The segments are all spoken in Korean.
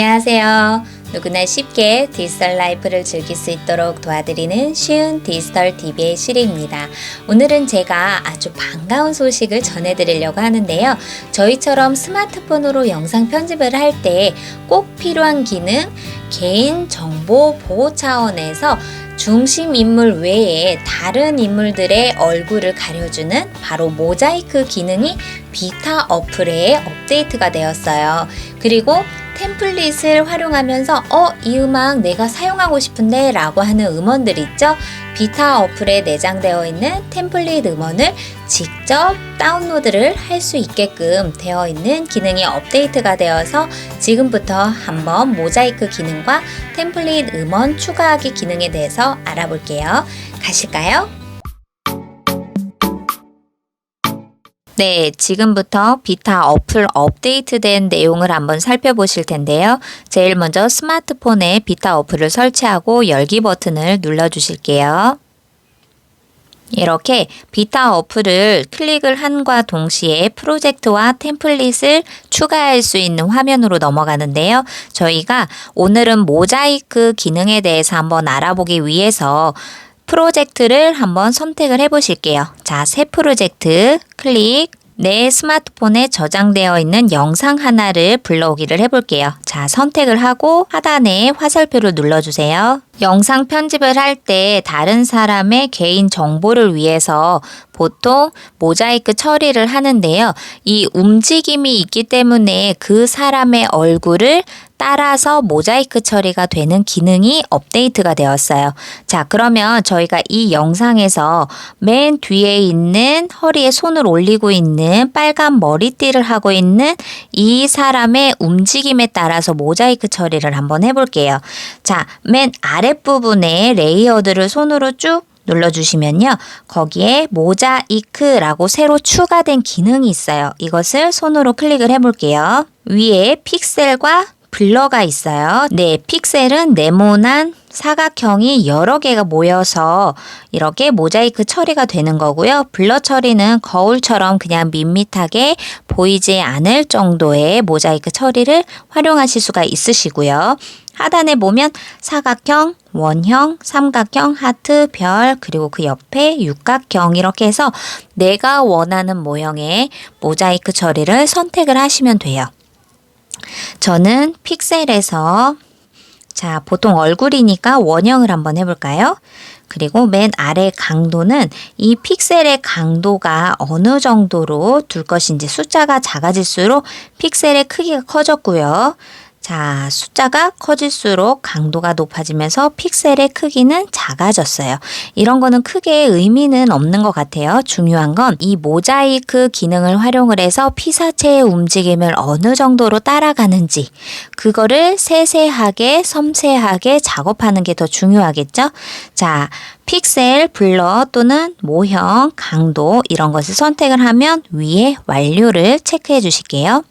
안녕하세요. 누구나 쉽게 디지털 라이프를 즐길 수 있도록 도와드리는 쉬운 디지털 DB의 시리입니다. 오늘은 제가 아주 반가운 소식을 전해드리려고 하는데요. 저희처럼 스마트폰으로 영상 편집을 할 때 꼭 필요한 기능, 개인 정보 보호 차원에서 중심 인물 외에 다른 인물들의 얼굴을 가려주는 바로 모자이크 기능이 비타 어플에 업데이트가 되었어요. 그리고 템플릿을 활용하면서 어, 이 음악 내가 사용하고 싶은데 라고 하는 음원들 있죠? 비타 어플에 내장되어 있는 템플릿 음원을 직접 다운로드를 할 수 있게끔 되어 있는 기능이 업데이트가 되어서 지금부터 한번 모자이크 기능과 템플릿 음원 추가하기 기능에 대해서 알아볼게요. 가실까요? 네, 지금부터 비타 어플 업데이트된 내용을 한번 살펴보실 텐데요. 제일 먼저 스마트폰에 비타 어플을 설치하고 열기 버튼을 눌러주실게요. 이렇게 비타 어플을 클릭을 한과 동시에 프로젝트와 템플릿을 추가할 수 있는 화면으로 넘어가는데요. 저희가 오늘은 모자이크 기능에 대해서 한번 알아보기 위해서 프로젝트를 한번 선택을 해 보실게요. 자, 새 프로젝트 클릭. 내 스마트폰에 저장되어 있는 영상 하나를 불러오기를 해볼게요. 자, 선택을 하고 하단에 화살표를 눌러주세요. 영상 편집을 할 때 다른 사람의 개인 정보를 위해서 보통 모자이크 처리를 하는데요. 이 움직임이 있기 때문에 그 사람의 얼굴을 따라서 모자이크 처리가 되는 기능이 업데이트가 되었어요. 자, 그러면 저희가 이 영상에서 맨 뒤에 있는 허리에 손을 올리고 있는 빨간 머리띠를 하고 있는 이 사람의 움직임에 따라서 모자이크 처리를 한번 해볼게요. 자, 맨 아랫부분에 레이어드를 손으로 쭉 눌러주시면요. 거기에 모자이크라고 새로 추가된 기능이 있어요. 이것을 손으로 클릭을 해볼게요. 위에 픽셀과 블러가 있어요. 네, 픽셀은 네모난 사각형이 여러 개가 모여서 이렇게 모자이크 처리가 되는 거고요. 블러 처리는 거울처럼 그냥 밋밋하게 보이지 않을 정도의 모자이크 처리를 활용하실 수가 있으시고요. 하단에 보면 사각형, 원형, 삼각형, 하트, 별, 그리고 그 옆에 육각형 이렇게 해서 내가 원하는 모형의 모자이크 처리를 선택을 하시면 돼요. 저는 픽셀에서 자, 보통 얼굴이니까 원형을 한번 해볼까요? 그리고 맨 아래 강도는 이 픽셀의 강도가 어느 정도로 둘 것인지 숫자가 작아질수록 픽셀의 크기가 커졌고요. 자, 숫자가 커질수록 강도가 높아지면서 픽셀의 크기는 작아졌어요. 이런 거는 크게 의미는 없는 것 같아요. 중요한 건 이 모자이크 기능을 활용을 해서 피사체의 움직임을 어느 정도로 따라가는지 그거를 세세하게 섬세하게 작업하는 게 더 중요하겠죠? 자, 픽셀, 블러 또는 모형, 강도 이런 것을 선택을 하면 위에 완료를 체크해 주실게요.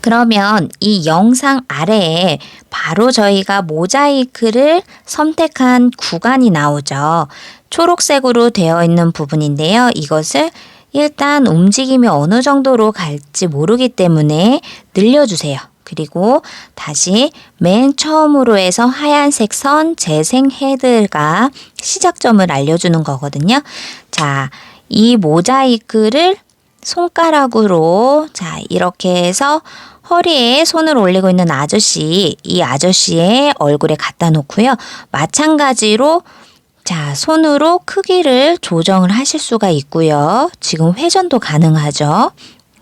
그러면 이 영상 아래에 바로 저희가 모자이크를 선택한 구간이 나오죠. 초록색으로 되어 있는 부분인데요. 이것을 일단 움직임이 어느 정도로 갈지 모르기 때문에 늘려주세요. 그리고 다시 맨 처음으로 해서 하얀색 선 재생 헤드가 시작점을 알려주는 거거든요. 자, 이 모자이크를 손가락으로 자, 이렇게 해서 허리에 손을 올리고 있는 아저씨, 이 아저씨의 얼굴에 갖다 놓고요. 마찬가지로 자, 손으로 크기를 조정을 하실 수가 있고요. 지금 회전도 가능하죠.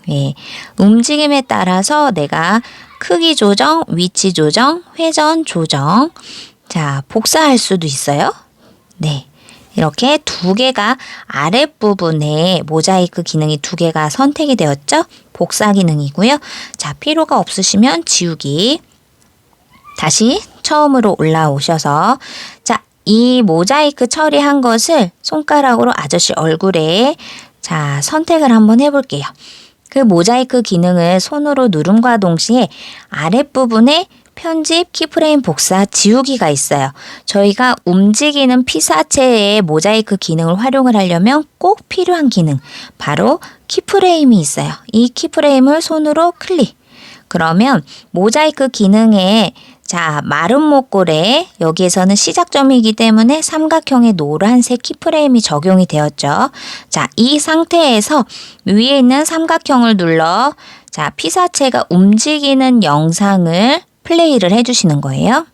예, 움직임에 따라서 내가 크기 조정, 위치 조정, 회전 조정. 자, 복사할 수도 있어요. 네. 이렇게 두 개가 아랫부분에 모자이크 기능이 두 개가 선택이 되었죠? 복사 기능이고요. 자, 필요가 없으시면 지우기. 다시 처음으로 올라오셔서 자, 이 모자이크 처리한 것을 손가락으로 아저씨 얼굴에 자, 선택을 한번 해볼게요. 그 모자이크 기능을 손으로 누름과 동시에 아랫부분에 편집, 키프레임 복사, 지우기가 있어요. 저희가 움직이는 피사체의 모자이크 기능을 활용을 하려면 꼭 필요한 기능, 바로 키프레임이 있어요. 이 키프레임을 손으로 클릭. 그러면 모자이크 기능에 자, 마른 목골에 여기에서는 시작점이기 때문에 삼각형의 노란색 키프레임이 적용이 되었죠. 자, 이 상태에서 위에 있는 삼각형을 눌러 자, 피사체가 움직이는 영상을 플레이를 해주시는 거예요.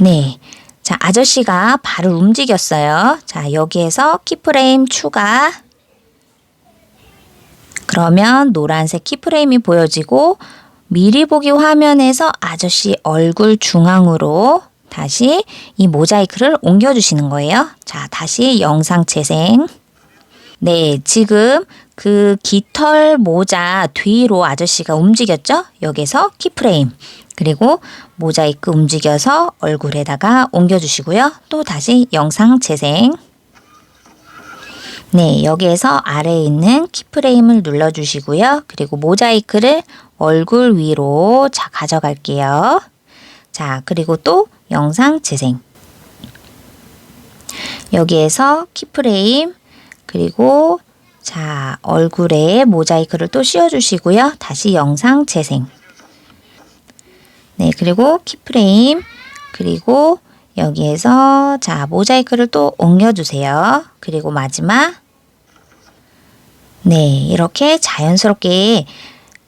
네. 자, 아저씨가 발을 움직였어요. 자, 여기에서 키프레임 추가. 그러면 노란색 키프레임이 보여지고 미리 보기 화면에서 아저씨 얼굴 중앙으로 다시 이 모자이크를 옮겨주시는 거예요. 자, 다시 영상 재생. 네, 지금 그 깃털 모자 뒤로 아저씨가 움직였죠? 여기서 키프레임. 그리고 모자이크 움직여서 얼굴에다가 옮겨주시고요. 또 다시 영상 재생. 네, 여기에서 아래에 있는 키프레임을 눌러주시고요. 그리고 모자이크를 얼굴 위로 자, 가져갈게요. 자, 그리고 또 영상 재생. 여기에서 키프레임, 그리고 자, 얼굴에 모자이크를 또 씌워주시고요. 다시 영상 재생. 네, 그리고 키프레임, 그리고 여기에서 자, 모자이크를 또 옮겨주세요. 그리고 마지막. 네, 이렇게 자연스럽게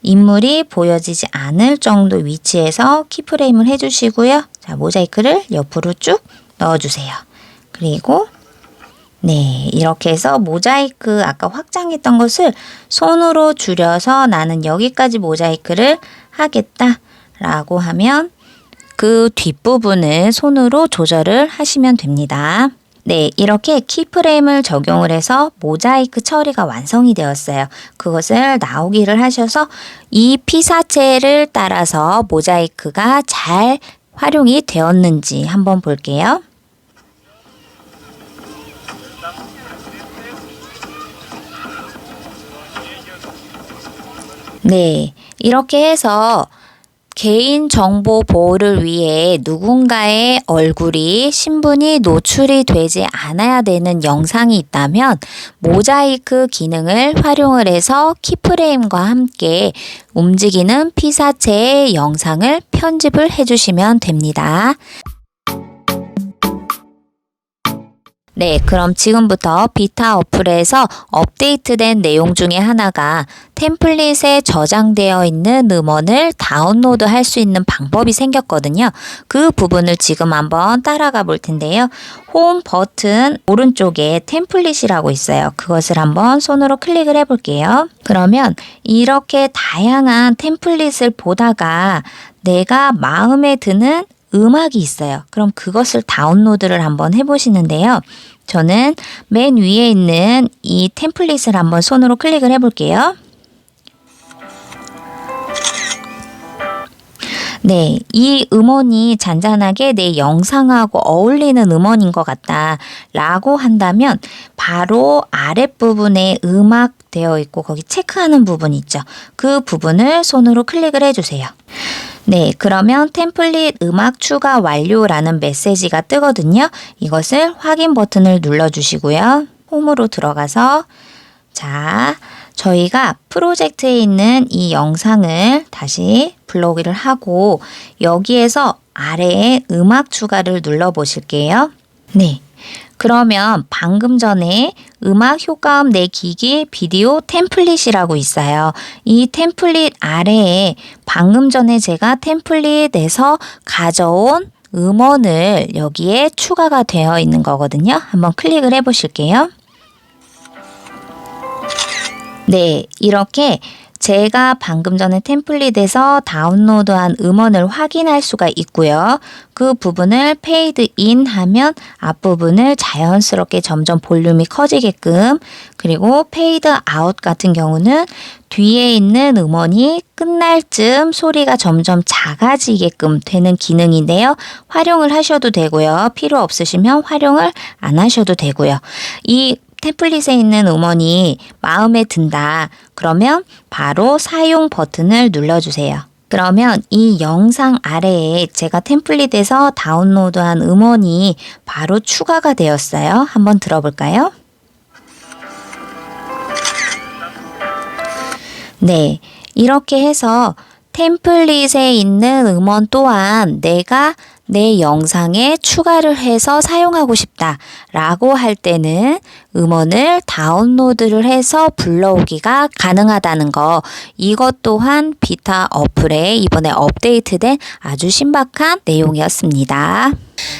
인물이 보여지지 않을 정도 위치에서 키프레임을 해주시고요. 자, 모자이크를 옆으로 쭉 넣어주세요. 그리고 네, 이렇게 해서 모자이크 아까 확장했던 것을 손으로 줄여서 나는 여기까지 모자이크를 하겠다 라고 하면 그 뒷부분을 손으로 조절을 하시면 됩니다. 네, 이렇게 키프레임을 적용을 해서 모자이크 처리가 완성이 되었어요. 그것을 나오기를 하셔서 이 피사체를 따라서 모자이크가 잘 활용이 되었는지 한번 볼게요. 네, 이렇게 해서 개인 정보 보호를 위해 누군가의 얼굴이 신분이 노출이 되지 않아야 되는 영상이 있다면 모자이크 기능을 활용을 해서 키프레임과 함께 움직이는 피사체의 영상을 편집을 해주시면 됩니다. 네, 그럼 지금부터 비타 어플에서 업데이트된 내용 중에 하나가 템플릿에 저장되어 있는 음원을 다운로드 할 수 있는 방법이 생겼거든요. 그 부분을 지금 한번 따라가 볼 텐데요. 홈 버튼 오른쪽에 템플릿이라고 있어요. 그것을 한번 손으로 클릭을 해 볼게요. 그러면 이렇게 다양한 템플릿을 보다가 내가 마음에 드는 음악이 있어요. 그럼 그것을 다운로드를 한번 해보시는데요. 저는 맨 위에 있는 이 템플릿을 한번 손으로 클릭을 해볼게요. 네, 이 음원이 잔잔하게 내 영상하고 어울리는 음원인 것 같다 라고 한다면 바로 아랫부분에 음악 되어 있고 거기 체크하는 부분 있죠. 그 부분을 손으로 클릭을 해주세요. 네, 그러면 템플릿 음악 추가 완료라는 메시지가 뜨거든요. 이것을 확인 버튼을 눌러주시고요. 홈으로 들어가서 자, 저희가 프로젝트에 있는 이 영상을 다시 블로그를 하고 여기에서 아래에 음악 추가를 눌러 보실게요. 네. 그러면 방금 전에 음악 효과음 내 기기 비디오 템플릿이라고 있어요. 이 템플릿 아래에 방금 전에 제가 템플릿에서 가져온 음원을 여기에 추가가 되어 있는 거거든요. 한번 클릭을 해 보실게요. 네, 이렇게 제가 방금 전에 템플릿에서 다운로드한 음원을 확인할 수가 있고요. 그 부분을 페이드 인 하면 앞부분을 자연스럽게 점점 볼륨이 커지게끔 그리고 페이드 아웃 같은 경우는 뒤에 있는 음원이 끝날 쯤 소리가 점점 작아지게끔 되는 기능인데요. 활용을 하셔도 되고요. 필요 없으시면 활용을 안 하셔도 되고요. 이 템플릿에 있는 음원이 마음에 든다. 그러면 바로 사용 버튼을 눌러주세요. 그러면 이 영상 아래에 제가 템플릿에서 다운로드한 음원이 바로 추가가 되었어요. 한번 들어볼까요? 네, 이렇게 해서 템플릿에 있는 음원 또한 내가 내 영상에 추가를 해서 사용하고 싶다 라고 할 때는 음원을 다운로드를 해서 불러오기가 가능하다는 거 이것 또한 비타 어플에 이번에 업데이트된 아주 신박한 내용이었습니다.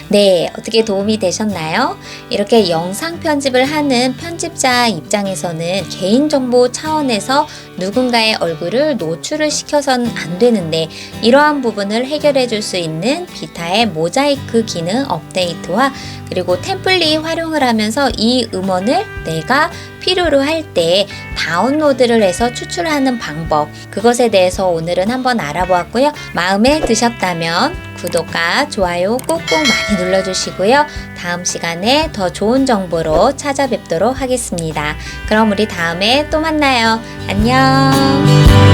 네, 어떻게 도움이 되셨나요? 이렇게 영상 편집을 하는 편집자 입장에서는 개인정보 차원에서 누군가의 얼굴을 노출을 시켜서는 안 되는데 이러한 부분을 해결해 줄 수 있는 비타의 모자이크 기능 업데이트와 그리고 템플릿 활용을 하면서 이 음원을 내가 필요로 할 때 다운로드를 해서 추출하는 방법 그것에 대해서 오늘은 한번 알아보았고요. 마음에 드셨다면 구독과 좋아요 꾹꾹 많이 눌러주시고요. 다음 시간에 더 좋은 정보로 찾아뵙도록 하겠습니다. 그럼 우리 다음에 또 만나요. 안녕.